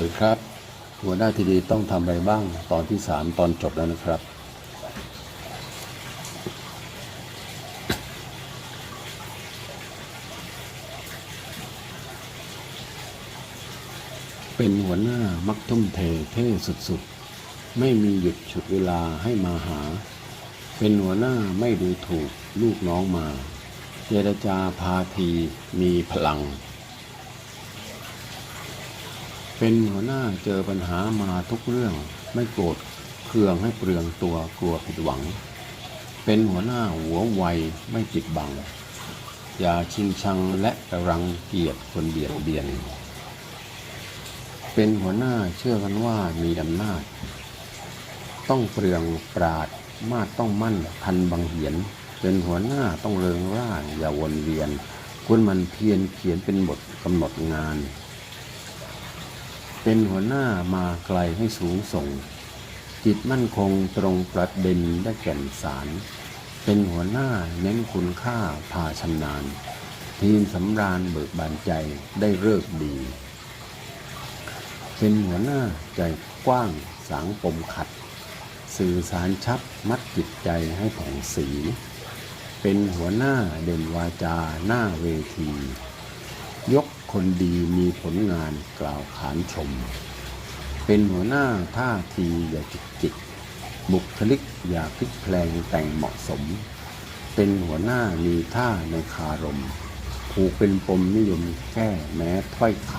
วัสดีครับ หัวหน้าทีดีต้องทำอะไรบ้างตอนที่สามตอนจบแล้วนะครับ เป็นหัวหน้ามักทุ่มเทเท่สุดๆ ไม่มีหยุดฉุดเวลาให้มาหา เป็นหัวหน้าไม่ดูถูกลูกน้องมา เจรจาพาทีมีพลัง เป็นหัวหน้าเจอปัญหามาทุกเรื่อง ไม่โกรธเคืองให้เปลืองตัวกลัวผิดหวัง เป็นหัวหน้าหัวไวไม่ปิดบัง อย่าชิงชังและกรังเกียจคนเบียดเบียน เป็นหัวหน้าเชื่อกันว่ามีอำนาจ ต้องเปลืองปราดมาต้องมั่นทันบังเหียน เป็นหัวหน้าต้องเริงร่าอย่าวนเวียนคุณมันเพียรเขียนเป็นบทกำหนดงาน เป็นหัวหน้ามาไกลให้สูงส่ง จิตมั่นคงตรงประเด็นได้แก่นสาร เป็นหัวหน้าเน้นคุณค่าพาชำนาญ ทีมสำราญเบิกบานใจได้เลิกดี เป็นหัวหน้าใจกว้างสางปมขัด สื่อสารชัดมัดจิตใจให้ผ่องสี เป็นหัวหน้าเด่นวาจาหน้าเวที ยกคนดีมีผลงานกล่าวขานชม เป็นหัวหน้าท่าทีอย่าจิกจิก บุคลิกอย่าพลิกแพลงแต่งเหมาะสม เป็นหัวหน้ามีท่าในคารม ผูกเป็นปมนิยมแก้แม้ถ้อยค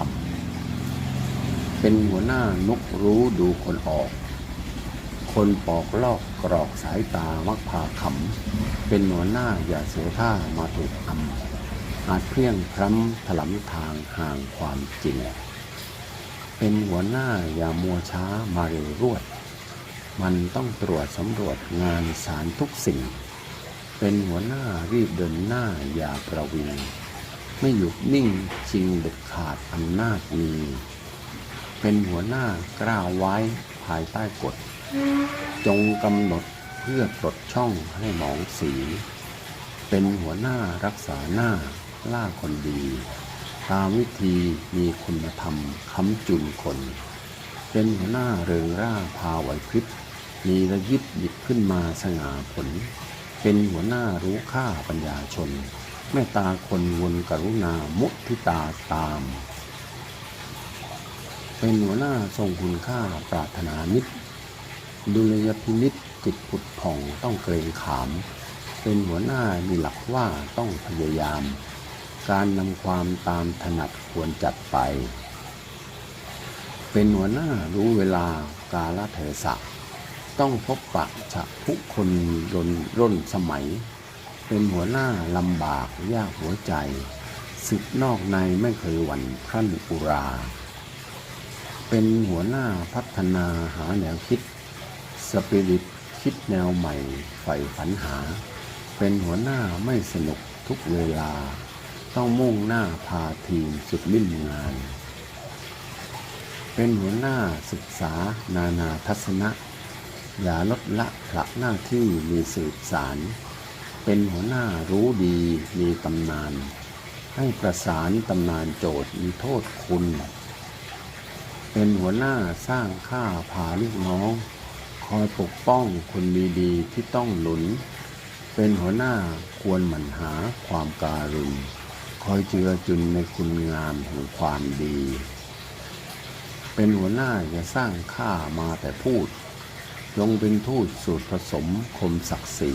ำ เป็นหัวหน้านกรู้ดูคนออก คนปอกลอกกรอกสายตามักพาขำ เป็นหัวหน้าอย่าเสียท่ามาถูกอำ อาจเพียงพร้ำถลำทางห่างความจริง เป็นหัวหน้าอย่ามัวช้ามาเร็วรวด มันต้องตรวจสำรวจงานสารทุกสิ่ง เป็นหัวหน้ารีบเดินหน้าอย่าประวิงไม่หยุดนิ่งชิงเด็ดขาดอำนาจมีเป็นหัวหน้ากล้าไว้ภายใต้กฎ จงกำหนดเพื่อปลดช่องให้หมองสี เป็นหัวหน้ารักษาหน้า ล่าคนดี ตามวิธีมีคุณธรรมค้ำจุนคน เป็นหัวหน้าเริงร่าพาไหวพริบมีระยิบหยิบขึ้นมาสง่าผล เป็นหัวหน้ารู้ค่าปัญญาชนแม่ตาคนวนกรุณามุทิตาตาม เป็นหัวหน้าทรงคุณค่าปรารถนามิตดุลยพินิษจิตผุดผ่องต้องเกรงขาม เป็นหัวหน้ามีหลักว่าต้องพยายาม การนำความตามถนัดควรจัดไป เป็นหัวหน้ารู้เวลากาลเทศะ ต้องพบปะฉะผู้คนรนร่นสมัย เป็นหัวหน้าลำบากยากหัวใจศึกนอกในไม่เคยหวั่นพรั่นอุรา เป็นหัวหน้าพัฒนาหาแนวคิด สปิริตคิดแนวใหม่ใฝ่ฝันหา เป็นหัวหน้าไม่สนุกทุกเวลา ต้องมุ่งหน้าพาทีมสุดลิ่นงาน เป็นหัวหน้าศึกษานานาทัศนะ อย่าลดละผละหน้าที่มีสืบสาร เป็นหัวหน้ารู้ดีมีตำนาน ให้ประสานตำนานโจทย์มีโทษคุณ เป็นหัวหน้าสร้างค่าพาลูกน้อง คอยปกป้องคนมีดีที่ต้องหนุน เป็นหัวหน้าควรหมั่นหาความการุณ คอยเจือจุนในคุณงามแห่งความดี เป็นหัวหน้าอย่าสร้างค่ามาแต่พูด ลงเป็นทูตสูตรผสมคมศักดิ์ศรี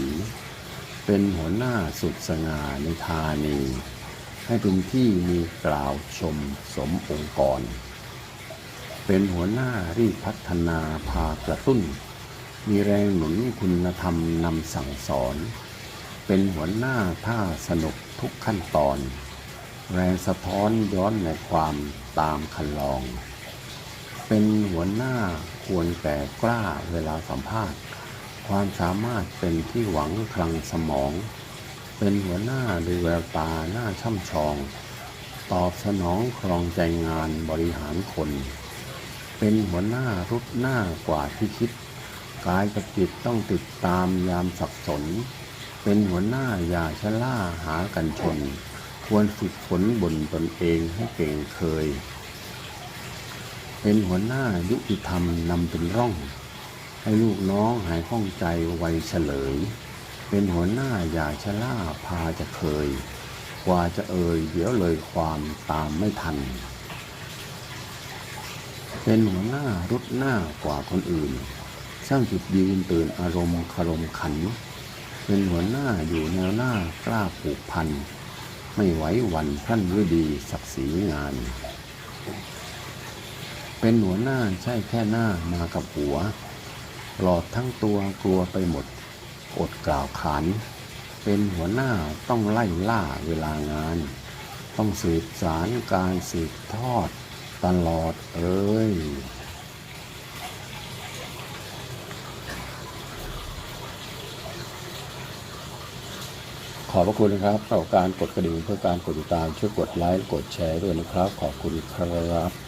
เป็นหัวหน้าสุดสง่าในธานี ให้เป็นที่มีกล่าวชมสมองค์กร เป็นหัวหน้ารีพัฒนาพากระตุ้น มีแรงหนุนคุณธรรมนำสั่งสอนเป็นหัวหน้าท่าสนุกทุกขั้นตอน แรงสะท้อนย้อนในความตามคันลอง เป็นหัวหน้าควรแก่กล้าเวลาสัมภาษณ์ ความสามารถเป็นที่หวังคลังสมอง เป็นหัวหน้าดูแววตาหน้าช่ำชอง ตอบสนองครองใจงานบริหารคน เป็นหัวหน้ารุดหน้ากว่าที่คิดกายกับจิตต้องติดตามยามสับสน เป็นหัวหน้าอย่าชะล่าหากันชน ควรฝึกฝนบนตนเองให้เก่งเคย เป็นหัวหน้ายุติธรรมนำเป็นร่อง ให้ลูกน้องหายข้องใจไวเฉลย เป็นหัวหน้าอย่าชะล่าพาจะเคย กว่าจะเอ่ยเดี๋ยวเลยความตามไม่ทัน เป็นหัวหน้ารุดหน้ากว่าคนอื่น สร้างจุดยืนตื่นอารมณ์คารมขัน เป็นหัวหน้าอยู่แนวหน้ากล้าผูกพัน ไม่ไหวหวันพรั่นด้วยดีศักดิ์ศรีงาน เป็นหัวหน้าใช่แค่หน้ามากับหัว หลอดทั้งตัวกลัวไปหมด อดกล่าวขานเป็นหัวหน้าต้องไล่ล่าเวลางาน ต้องสืบสารการสืบทอดตลอดเอ้ย อบพระคุณนะครับต่อการกดกระดิ่งเพื่อการกดติดตามช่วยกดไลค์กดแชร์ด้วยนะครับ ขอบคุณครับ